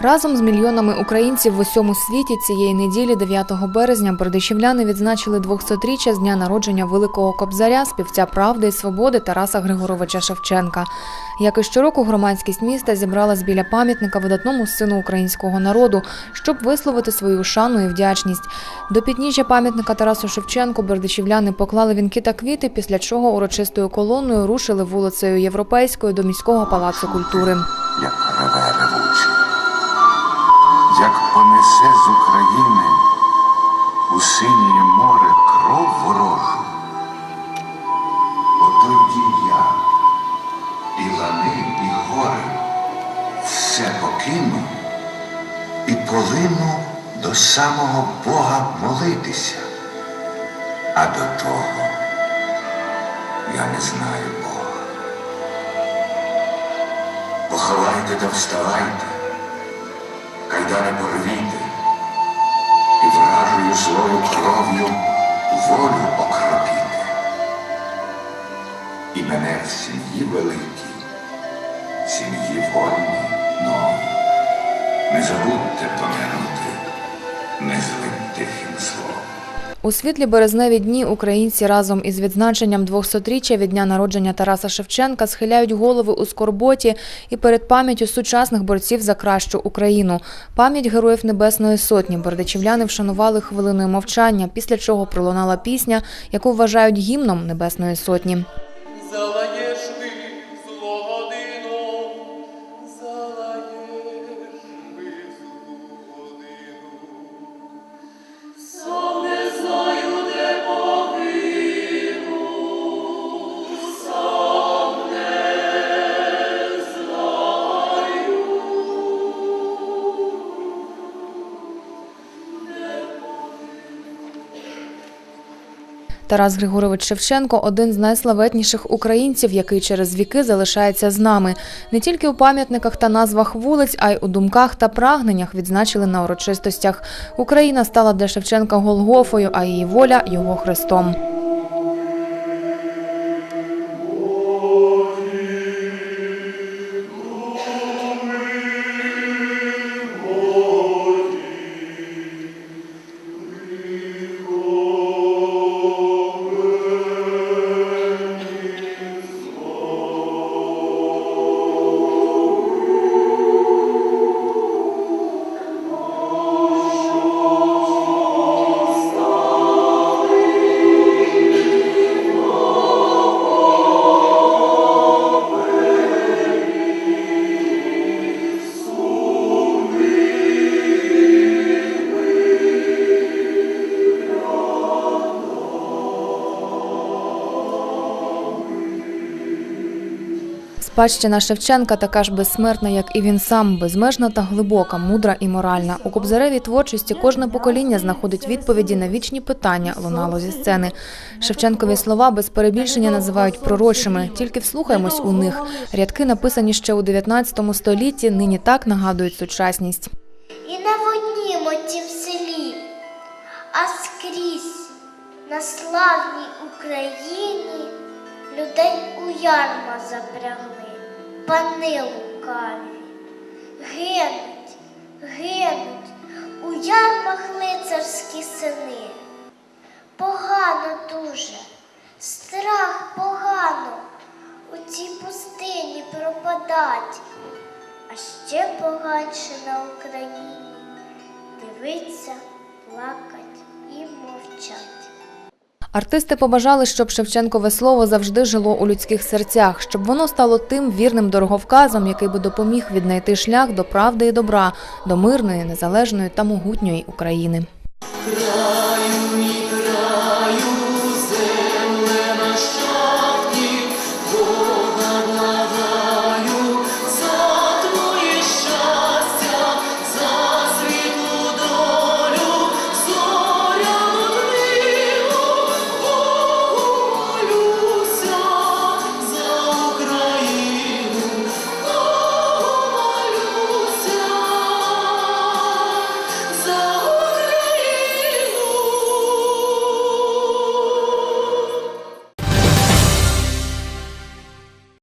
Разом з мільйонами українців в усьому світі цієї неділі, 9 березня, бердичівляни відзначили 200-річчя з дня народження великого кобзаря, співця правди і свободи Тараса Григоровича Шевченка. Як і щороку, громадськість міста зібралась біля пам'ятника видатному сину українського народу, щоб висловити свою шану і вдячність. До підніжжя пам'ятника Тарасу Шевченку бердичівляни поклали вінки та квіти, після чого урочистою колоною рушили вулицею Європейською до міського палацу культури. Понесе з України у синє море кров ворожу. Отоді я і лани, і гори все покину і полину до самого Бога молитися. А до того я не знаю Бога. Поховайте та вставайте, кайдани порвіти і вражою злою кров'ю волю окропіти. І мене в сім'ї великій, сім'ї вольній новій. Не забудьте про незлим У світлі березневі дні українці разом із відзначенням 200-річчя від дня народження Тараса Шевченка схиляють голови у скорботі і перед пам'яттю сучасних борців за кращу Україну. Пам'ять героїв Небесної Сотні бердичівляни вшанували хвилиною мовчання, після чого пролунала пісня, яку вважають гімном Небесної Сотні. Тарас Григорович Шевченко один з найславетніших українців, який через віки залишається з нами. Не тільки у пам'ятниках та назвах вулиць, а й у думках та прагненнях відзначили на урочистостях. Україна стала для Шевченка Голгофою, а її воля його хрестом. Спадщина Шевченка така ж безсмертна, як і він сам, безмежна та глибока, мудра і моральна. У кобзаревій творчості кожне покоління знаходить відповіді на вічні питання, лунало зі сцени. Шевченкові слова без перебільшення називають пророчими. Тільки вслухаємось у них. Рядки, написані ще у 19 столітті, нині так нагадують сучасність. І не в однім отім селі, а скрізь на славній Україні людей у ярма запрягли, пани лукаві. Гинуть, гинуть у ярмах лицарські сини. Погано дуже, страх погано у цій пустині пропадать. А ще поганше на Україні дивиться, плакать і мовчать. Артисти побажали, щоб Шевченкове слово завжди жило у людських серцях, щоб воно стало тим вірним дороговказом, який би допоміг віднайти шлях до правди і добра, до мирної, незалежної та могутньої України. so